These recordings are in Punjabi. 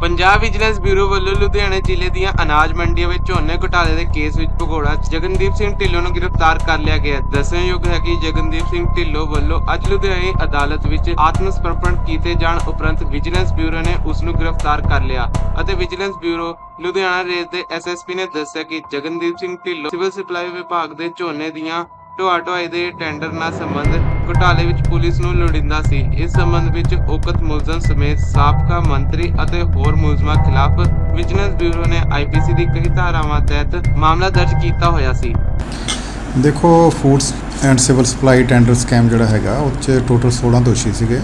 ਪੰਜਾਬ ਵਿਜੀਲੈਂਸ ਬਿਊਰੋ ਵੱਲੋਂ ਲੁਧਿਆਣਾ ਜ਼ਿਲ੍ਹੇ ਦੀਆਂ ਅਨਾਜ ਮੰਡੀਆਂ ਵਿੱਚ ਝੋਨੇ ਘੁਟਾਲੇ ਦੇ ਕੇਸ ਵਿੱਚ ਭਗੌੜਾ ਜਗਨਦੀਪ ਸਿੰਘ ਢਿੱਲੋਂ ਨੂੰ ਗ੍ਰਿਫਤਾਰ ਕਰ ਲਿਆ ਗਿਆ। ਦੱਸਣਯੋਗ ਹੈ ਕਿ ਜਗਨਦੀਪ ਸਿੰਘ ਢਿੱਲੋਂ ਵੱਲੋਂ ਅੱਜ ਲੁਧਿਆਣਾ ਅਦਾਲਤ ਵਿੱਚ ਆਤਮ ਸਮਰਪਣ ਕੀਤੇ ਜਾਣ ਉਪਰੰਤ ਵਿਜੀਲੈਂਸ ਬਿਊਰੋ ਨੇ ਉਸ ਨੂੰ ਗ੍ਰਿਫਤਾਰ ਕਰ ਲਿਆ ਅਤੇ ਵਿਜੀਲੈਂਸ ਬਿਊਰੋ ਲੁਧਿਆਣਾ ਰੇਂਜ ਦੇ ਐਸਐਸਪੀ ਨੇ ਦੱਸਿਆ ਕਿ ਜਗਨਦੀਪ ਸਿੰਘ ਢਿੱਲੋਂ ਸਿਵਲ ਸਪਲਾਈ ਵਿਭਾਗ ਦੇ ਝੋਨੇ ਦੀਆਂ ਢੋਆ ਢੁਆਈ ਦੇ ਟੈਂਡਰ ਨਾਲ ਸੰਬੰਧ ਘੁਟਾਲੇ ਵਿੱਚ ਪੁਲਿਸ ਨੂੰ ਲੋੜੀਂਦਾ ਸੀ। ਇਸ ਸੰਬੰਧ ਵਿੱਚ ਉਕਤ ਮੁਲਜ਼ਮ ਸਮੇਤ ਸਾਬਕਾ ਮੰਤਰੀ ਅਤੇ ਹੋਰ ਮੁਲਜ਼ਮਾਂ ਖਿਲਾਫ ਵਿਜੀਲੈਂਸ ਬਿਊਰੋ ਨੇ ਆਈਪੀਸੀ ਦੀ ਕਈ ਧਾਰਾਵਾਂ ਤਹਿਤ ਮਾਮਲਾ ਦਰਜ ਕੀਤਾ ਹੋਇਆ ਸੀ। ਦੇਖੋ, foods and civil supply tender scam ਜਿਹੜਾ ਹੈਗਾ, ਉਹ 'ਚ ਟੋਟਲ 16 ਦੋਸ਼ੀ ਸੀਗੇ।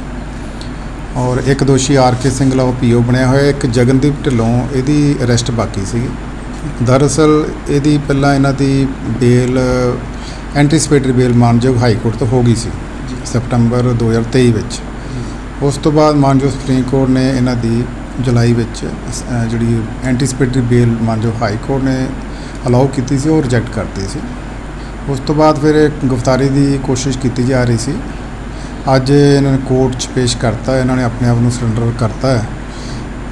ਔਰ ਇੱਕ ਦੋਸ਼ੀ ਆਰ ਕੇ ਸਿੰਘਲਾ ਉਹ ਪੀਓ ਬਣਿਆ ਹੋਇਆ, ਇੱਕ ਜਗਨਦੀਪ ਢਿੱਲੋਂ, ਇਹਦੀ ਅਰੈਸਟ ਬਾਕੀ ਸੀਗੀ। ਦਰਅਸਲ, ਇਹਦੀ ਪਹਿਲਾਂ ਇਹਨਾਂ ਦੀ ਬੇਲ ਐਂਟੀਸਪੇਟਰੀ ਬੇਲ ਮਾਨਯੋਗ ਹਾਈ ਕੋਰਟ ਤੋਂ ਹੋ ਗਈ ਸੀ ਸਪਟੰਬਰ 2023 ਵਿੱਚ। ਉਸ ਤੋਂ ਬਾਅਦ ਮਾਨਯੋਗ ਸੁਪਰੀਮ ਕੋਰਟ ਨੇ ਇਹਨਾਂ ਦੀ ਜੁਲਾਈ ਵਿੱਚ ਜਿਹੜੀ ਐਂਟੀਸਪੇਟਰੀ ਬੇਲ ਮਾਨਯੋਗ ਹਾਈ ਕੋਰਟ ਨੇ ਅਲਾਉ ਕੀਤੀ ਸੀ ਉਹ ਰਿਜੈਕਟ ਕਰਤੀ ਸੀ। ਉਸ ਤੋਂ ਬਾਅਦ ਫਿਰ ਗ੍ਰਿਫਤਾਰੀ ਦੀ ਕੋਸ਼ਿਸ਼ ਕੀਤੀ ਜਾ ਰਹੀ ਸੀ। ਅੱਜ ਇਹਨਾਂ ਨੇ ਕੋਰਟ 'ਚ ਪੇਸ਼ ਕਰਤਾ ਇਹਨਾਂ ਨੇ ਆਪਣੇ ਆਪ ਨੂੰ ਸਰੈਂਡਰ ਕਰਤਾ ਹੈ।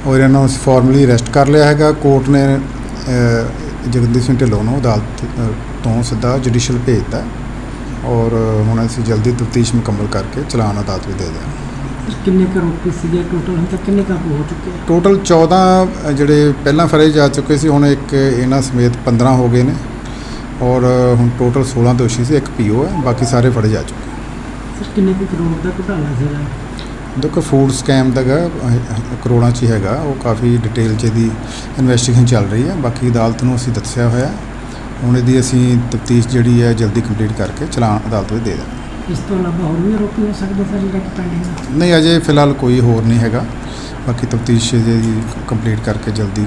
ਔਰ ਇਹਨਾਂ ਨੂੰ ਫਾਰਮਲੀ ਅਰੈਸਟ ਕਰ ਲਿਆ ਹੈਗਾ। ਕੋਰਟ ਨੇ ਜਗਦੀਪ ਸਿੰਘ ਢਿੱਲੋਂ ਨੂੰ ਅਦਾਲਤ ਤੋਂ ਸਿੱਧਾ ਜੁਡੀਸ਼ੀਅਲ ਭੇਜਤਾ ਔਰ ਹੁਣ ਅਸੀਂ ਜਲਦੀ ਤਫਤੀਸ਼ ਮੁਕੰਮਲ ਕਰਕੇ ਚਲਾਨ ਅਦਾਲਤ ਵਿੱਚ ਦੇ ਦਿਆਂਗੇ। ਕਿੰਨੇ ਕੁ ਰੋਪੀ ਸੀਗੇ? ਟੋਟਲ ਹੁਣ ਤੱਕ ਕਿੰਨੇ ਕਾਬੂ ਹੋ ਚੁੱਕੇ ਆ? ਟੋਟਲ 14 ਜਿਹੜੇ ਪਹਿਲਾਂ ਫੜੇ ਜਾ ਚੁੱਕੇ ਸੀ ਹੁਣ ਇੱਕ ਇਹਨਾਂ ਸਮੇਤ 15 ਹੋ ਗਏ ਨੇ। ਔਰ ਹੁਣ ਟੋਟਲ 16 ਦੋਸ਼ੀ ਸੀ ਇੱਕ ਪੀਓ ਹੈ ਬਾਕੀ ਸਾਰੇ ਫੜੇ ਜਾ ਚੁੱਕੇ ਸਰ ਕਿੰਨੇ ਕੁ ਕਰੋੜ ਦਾ ਘੁਟਾਲਾ ਸੀਗਾ ਦੇਖੋ ਫੂਡ ਸਕੈਮ ਦਾ ਅਹ, ਕਰੋੜਾਂ 'ਚ ਹੀ ਹੈਗਾ। ਉਹ ਕਾਫੀ ਡਿਟੇਲ 'ਚ ਇਹਦੀ ਇਨਵੈਸਟੀਗੇਸ਼ਨ ਚੱਲ ਰਹੀ ਹੈ। ਬਾਕੀ ਅਦਾਲਤ ਨੂੰ ਅਸੀਂ ਦੱਸਿਆ ਹੋਇਆ ਹੁਣ ਇਹਦੀ ਅਸੀਂ ਤਫਤੀਸ਼ ਜਿਹੜੀ ਹੈ ਜਲਦੀ ਕੰਪਲੀਟ ਕਰਕੇ ਚਲਾਨ ਅਦਾਲਤ ਵਿੱਚ ਦੇ ਦਾਂਗੇ। ਇਸ ਤੋਂ ਇਲਾਵਾ ਹੋਰ ਵੀ ਆਰੋਪੀ ਹੋ ਸਕਦੇ ਸਰ ਜਿਹੜਾ ਕਿ ਪੈਂਡਿੰਗ ਨਹੀਂ ਅਜੇ ਫਿਲਹਾਲ ਕੋਈ ਹੋਰ ਨਹੀਂ ਹੈਗਾ। ਬਾਕੀ ਤਫਤੀਸ਼ ਜਿਹੜੀ ਕੰਪਲੀਟ ਕਰਕੇ ਜਲਦੀ